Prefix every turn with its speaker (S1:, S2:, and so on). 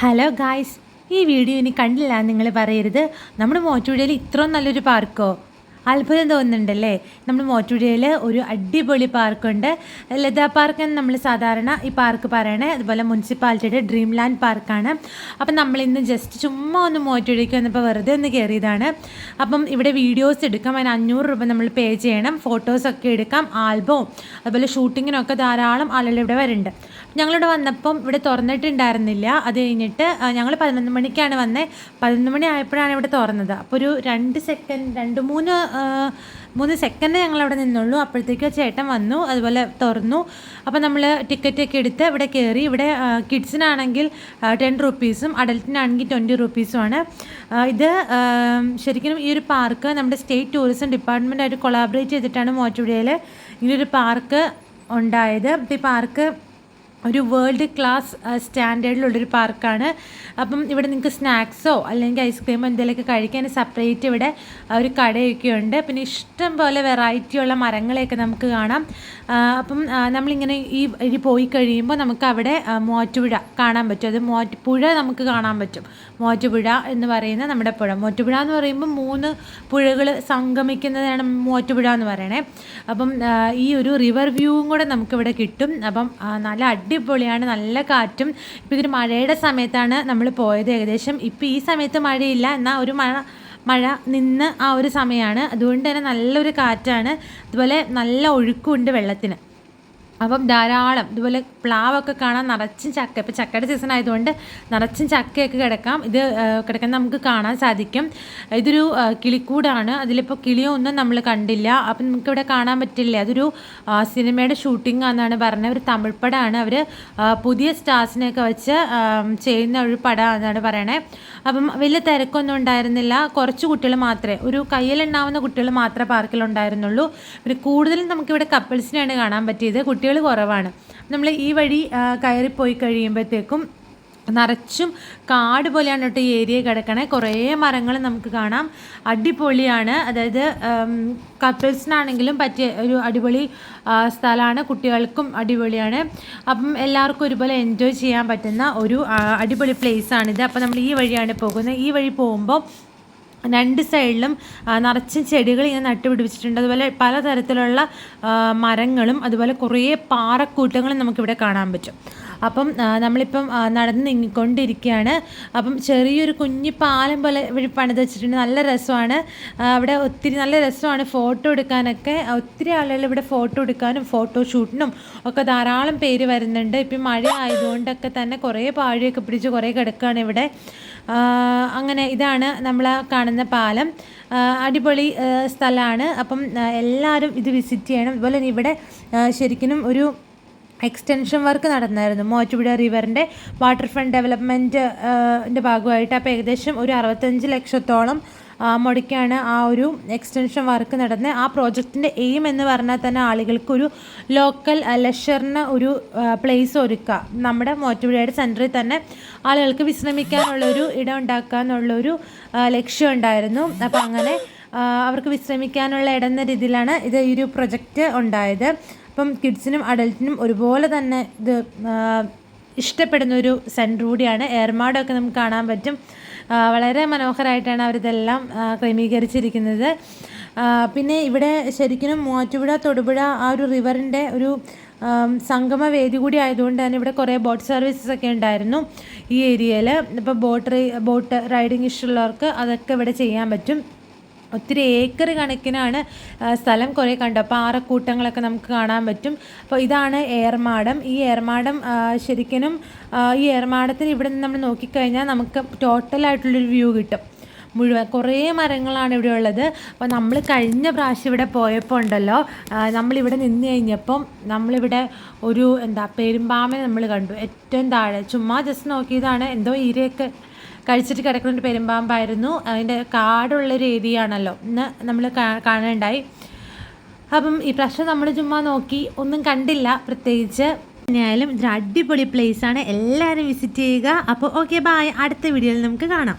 S1: Hello guys ഈ video ഇനി കണ്ടില്ല നിങ്ങൾ പറയരുത്. നമ്മുടെ മോറ്റുപുഴയിൽ ഇത്രയും നല്ലൊരു പാർക്കോ അത്ഭുതം തോന്നുന്നുണ്ടല്ലേ? നമ്മൾ മോറ്റുടിയിൽ ഒരു അടിപൊളി പാർക്കുണ്ട്. ലതാ പാർക്ക് എന്ന് നമ്മൾ സാധാരണ ഈ പാർക്ക് പറയണേ. അതുപോലെ മുനിസിപ്പാലിറ്റിയുടെ ഡ്രീം ലാൻഡ് പാർക്കാണ്. അപ്പം നമ്മളിന്ന് ജസ്റ്റ് ചുമ്മാ ഒന്ന് മോറ്റുടിക്ക് വന്നപ്പോൾ വെറുതെ ഒന്ന് കയറിയതാണ് അപ്പം ഇവിടെ വീഡിയോസ് എടുക്കാം. അതിന് അഞ്ഞൂറ് രൂപ നമ്മൾ പേ ചെയ്യണം. ഫോട്ടോസൊക്കെ എടുക്കാം. ആൽബവും അതുപോലെ ഷൂട്ടിങ്ങിനൊക്കെ ധാരാളം ആളുകൾ ഇവിടെ വരുന്നുണ്ട്. ഞങ്ങളിവിടെ വന്നപ്പം ഇവിടെ തുറന്നിട്ടുണ്ടായിരുന്നില്ല. അത് കഴിഞ്ഞിട്ട് ഞങ്ങൾ പതിനൊന്ന് മണിക്കാണ് വന്നത് പതിനൊന്ന് മണി ആയപ്പോഴാണ് ഇവിടെ തുറന്നത്. അപ്പോൾ ഒരു രണ്ട് സെക്കൻഡ് രണ്ട് മൂന്ന് മൂന്ന് സെക്കൻഡ് ഞങ്ങൾ അവിടെ നിന്നുള്ളൂ. അപ്പോഴത്തേക്ക് ചേട്ടൻ വന്നു അതുപോലെ തുറന്നു. അപ്പോൾ നമ്മൾ ടിക്കറ്റൊക്കെ എടുത്ത് ഇവിടെ കയറി ഇവിടെ കിഡ്സിനാണെങ്കിൽ ടെൻ റുപ്പീസും അഡൽറ്റിനാണെങ്കിൽ ട്വന്റി റുപ്പീസുമാണ് ഇത് ശരിക്കും ഈ ഒരു പാർക്ക് നമ്മുടെ സ്റ്റേറ്റ് ടൂറിസം ഡിപ്പാർട്ട്മെന്റായിട്ട് കൊളാബറേറ്റ് ചെയ്തിട്ടാണ് മോറ്റുപുഴയിൽ ഇങ്ങനൊരു പാർക്ക് ഉണ്ടായത്. ഈ പാർക്ക് ഒരു വേൾഡ് ക്ലാസ് സ്റ്റാൻഡേർഡിലുള്ളൊരു പാർക്കാണ്. അപ്പം ഇവിടെ നിങ്ങൾക്ക് സ്നാക്സോ അല്ലെങ്കിൽ ഐസ്ക്രീമോ എന്തെങ്കിലുമൊക്കെ കഴിക്കാൻ സെപ്പറേറ്റ് ഇവിടെ ഒരു കടയൊക്കെ ഉണ്ട്. പിന്നെ ഇഷ്ടം പോലെ വെറൈറ്റിയുള്ള മരങ്ങളെയൊക്കെ നമുക്ക് കാണാം. അപ്പം നമ്മളിങ്ങനെ ഈ വഴി പോയി കഴിയുമ്പോൾ നമുക്ക് അവിടെ മോറ്റുപുഴ കാണാൻ പറ്റും. അത് മോറ്റ് പുഴ നമുക്ക് കാണാൻ പറ്റും. മോറ്റുപുഴ എന്ന് പറയുന്ന നമ്മുടെ പുഴ. മോറ്റുപുഴ എന്ന് പറയുമ്പോൾ മൂന്ന് പുഴകൾ സംഗമിക്കുന്നതാണ് മോറ്റുപുഴ എന്ന് പറയണേ. അപ്പം ഈ ഒരു റിവർ വ്യൂവും കൂടെ നമുക്കിവിടെ കിട്ടും. അപ്പം നല്ല അടിപൊളിയാണ് നല്ല കാറ്റും. ഇപ്പം ഇതൊരു മഴയുടെ സമയത്താണ് നമ്മൾ പോയത് ഏകദേശം. ഇപ്പം ഈ സമയത്ത് മഴയില്ല എന്നാൽ ഒരു മഴ മഴ നിന്ന് ആ ഒരു സമയമാണ് അതുകൊണ്ട് തന്നെ നല്ലൊരു കാറ്റാണ്. അതുപോലെ നല്ല ഒഴുക്കുണ്ട് വെള്ളത്തിന്. അപ്പം ധാരാളം ഇതുപോലെ പ്ലാവൊക്കെ കാണാൻ നിറച്ചും ചക്ക ഇപ്പം ചക്കയുടെ സീസൺ ആയതുകൊണ്ട് നിറച്ചും ചക്കയൊക്കെ കിടക്കാം. ഇത് കിടക്കാൻ നമുക്ക് കാണാൻ സാധിക്കും. ഇതൊരു കിളിക്കൂടാണ്. അതിലിപ്പോൾ കിളിയൊന്നും നമ്മൾ കണ്ടില്ല. അപ്പം നമുക്കിവിടെ കാണാൻ പറ്റില്ല? അതൊരു സിനിമയുടെ ഷൂട്ടിംഗ് ആണെന്നാണ് പറഞ്ഞത്. ഒരു തമിഴ് പടമാണ്. അവർ പുതിയ സ്റ്റാർസിനെയൊക്കെ വെച്ച് ചെയ്യുന്ന ഒരു പടമാണെന്നാണ് പറയണേ. അപ്പം വലിയ തിരക്കൊന്നും ഉണ്ടായിരുന്നില്ല. കുറച്ച് കുട്ടികൾ മാത്രമേ ഒരു കയ്യിലുണ്ടാവുന്ന കുട്ടികൾ മാത്രമേ പാർക്കിലുണ്ടായിരുന്നുള്ളൂ. പിന്നെ കൂടുതലും നമുക്കിവിടെ കപ്പിൾസിനെയാണ് കാണാൻ പറ്റിയത്. കുട്ടികൾ കുറവാണ്. നമ്മൾ ഈ വഴി കയറിപ്പോയി കഴിയുമ്പോഴത്തേക്കും നിറച്ചും കാട് പോലെയാണ് കേട്ടോ ഈ ഏരിയ കിടക്കണേ. കുറേ മരങ്ങൾ നമുക്ക് കാണാം. അടിപൊളിയാണ്. അതായത് കപ്പിൾസിനാണെങ്കിലും പറ്റിയ ഒരു അടിപൊളി സ്ഥലമാണ്. കുട്ടികൾക്കും അടിപൊളിയാണ്. അപ്പം എല്ലാവർക്കും ഒരുപോലെ എൻജോയ് ചെയ്യാൻ പറ്റുന്ന ഒരു അടിപൊളി പ്ലേസാണിത് അപ്പം നമ്മൾ ഈ വഴിയാണ് പോകുന്നത്. ഈ വഴി പോകുമ്പോൾ രണ്ട് സൈഡിലും നിറച്ച് ചെടികൾ ഇങ്ങനെ നട്ടുപിടിപ്പിച്ചിട്ടുണ്ട്. അതുപോലെ പലതരത്തിലുള്ള മരങ്ങളും അതുപോലെ കുറേ പാറക്കൂട്ടങ്ങളും നമുക്കിവിടെ കാണാൻ പറ്റും. അപ്പം നമ്മളിപ്പം നടന്ന് നീങ്ങിക്കൊണ്ടിരിക്കുകയാണ്. അപ്പം ചെറിയൊരു കുഞ്ഞി പാലം പോലെ ഇവിടെ പണിത് വെച്ചിട്ടുണ്ട്. നല്ല രസമാണ്. അവിടെ ഒത്തിരി നല്ല രസമാണ് ഫോട്ടോ എടുക്കാനൊക്കെ. ഒത്തിരി ആളുകൾ ഇവിടെ ഫോട്ടോ എടുക്കാനും ഫോട്ടോ ഷൂട്ടിനും ഒക്കെ ധാരാളം പേര് വരുന്നുണ്ട്. ഇപ്പം മഴ ആയതുകൊണ്ടൊക്കെ തന്നെ കുറേ പാഴിയൊക്കെ പിടിച്ച് കുറേ കിടക്കുകയാണ് ഇവിടെ. അങ്ങനെ ഇതാണ് നമ്മൾ കാണുന്ന പാലം. അടിപൊളി സ്ഥലമാണ്. അപ്പം എല്ലാവരും ഇത് വിസിറ്റ് ചെയ്യണം. അതുപോലെ തന്നെ ഇവിടെ ശരിക്കും ഒരു എക്സ്റ്റൻഷൻ വർക്ക് നടന്നായിരുന്നു. മോറ്റുപുഴ റിവറിന്റെ വാട്ടർ ഫ്രണ്ട് ഡെവലപ്മെന്റിന്റെ ഭാഗമായിട്ട് അപ്പോൾ ഏകദേശം ഒരു അറുപത്തഞ്ച് ലക്ഷത്തോളം മുടക്കാണ് ആ ഒരു എക്സ്റ്റൻഷൻ വർക്ക് നടന്നത് ആ പ്രോജക്റ്റിന്റെ എയിം എന്ന് പറഞ്ഞാൽ തന്നെ ആളുകൾക്കൊരു ലോക്കൽ ലഷറിന് ഒരു പ്ലേസ് ഒരുക്കുക. നമ്മുടെ മോറ്റുപുഴയുടെ സെന്ററിൽ തന്നെ ആളുകൾക്ക് വിശ്രമിക്കാനുള്ളൊരു ഇടം ഉണ്ടാക്കുക എന്നുള്ളൊരു ലക്ഷ്യം ഉണ്ടായിരുന്നു. അപ്പോൾ അങ്ങനെ അവർക്ക് വിശ്രമിക്കാനുള്ള ഇടം എന്ന രീതിയിലാണ് ഇത് ഈ ഒരു പ്രൊജക്റ്റ് ഉണ്ടായത്. അപ്പം കിഡ്സിനും അഡൽട്ടിനും ഒരുപോലെ തന്നെ ഇത് ഇഷ്ടപ്പെടുന്ന ഒരു സെന്റർ കൂടിയാണ് ഏർമാടൊക്കെ നമുക്ക് കാണാൻ പറ്റും. വളരെ മനോഹരമായിട്ടാണ് അവരിതെല്ലാം ക്രമീകരിച്ചിരിക്കുന്നത്. പിന്നെ ഇവിടെ ശരിക്കും മൂവാറ്റുപുഴ തൊടുപുഴ ആ ഒരു റിവറിന്റെ ഒരു സംഗമ വേദി കൂടി ആയതുകൊണ്ട് തന്നെ ഇവിടെ കുറേ ബോട്ട് സർവീസസ് ഒക്കെ ഉണ്ടായിരുന്നു ഈ ഏരിയയിൽ ഇപ്പോൾ ബോട്ട് ബോട്ട് റൈഡിങ് ഇഷ്ടമുള്ളവർക്ക് അതൊക്കെ ഇവിടെ ചെയ്യാൻ പറ്റും. ഒത്തിരി ഏക്കർ കണക്കിനാണ് സ്ഥലം കുറേ കണ്ടു. പാറക്കൂട്ടങ്ങളൊക്കെ നമുക്ക് കാണാൻ പറ്റും. അപ്പോൾ ഇതാണ് ഏർമാടം. ഈ ഏർമാടം ശരിക്കും ഈ ഏർമാടത്തിന് ഇവിടെ നിന്ന് നമ്മൾ നോക്കിക്കഴിഞ്ഞാൽ നമുക്ക് ടോട്ടലായിട്ടുള്ളൊരു വ്യൂ കിട്ടും. മുഴുവൻ കുറേ മരങ്ങളാണ് ഇവിടെ ഉള്ളത്. അപ്പോൾ നമ്മൾ കഴിഞ്ഞ പ്രാവശ്യം ഇവിടെ പോയപ്പോൾ ഉണ്ടല്ലോ നമ്മളിവിടെ നിന്ന് കഴിഞ്ഞപ്പം നമ്മളിവിടെ ഒരു എന്താ പെരുമ്പാമ്പെ നമ്മൾ കണ്ടു. ഏറ്റവും താഴെ. ചുമ്മാ ജസ്റ്റ് നോക്കിയതാണ്. എന്തോ ഈരയൊക്കെ കഴിച്ചിട്ട് കിടക്കുന്ന പെരുമ്പാമ്പായിരുന്നു. അതിന്റെ കാടുള്ളൊരു ആണല്ലോ ഇന്ന് നമ്മൾ കാണണ്ടായി അപ്പം ഈ പ്രശ്നം നമ്മൾ ചുമ്മാ നോക്കി ഒന്നും കണ്ടില്ല പ്രത്യേകിച്ച്. ആയാലും ഇതൊരു അടിപൊളി ആണ്. എല്ലാവരും വിസിറ്റ് ചെയ്യുക. അപ്പോൾ ഓക്കെ ബായ് അടുത്ത വീഡിയോയിൽ നമുക്ക് കാണാം.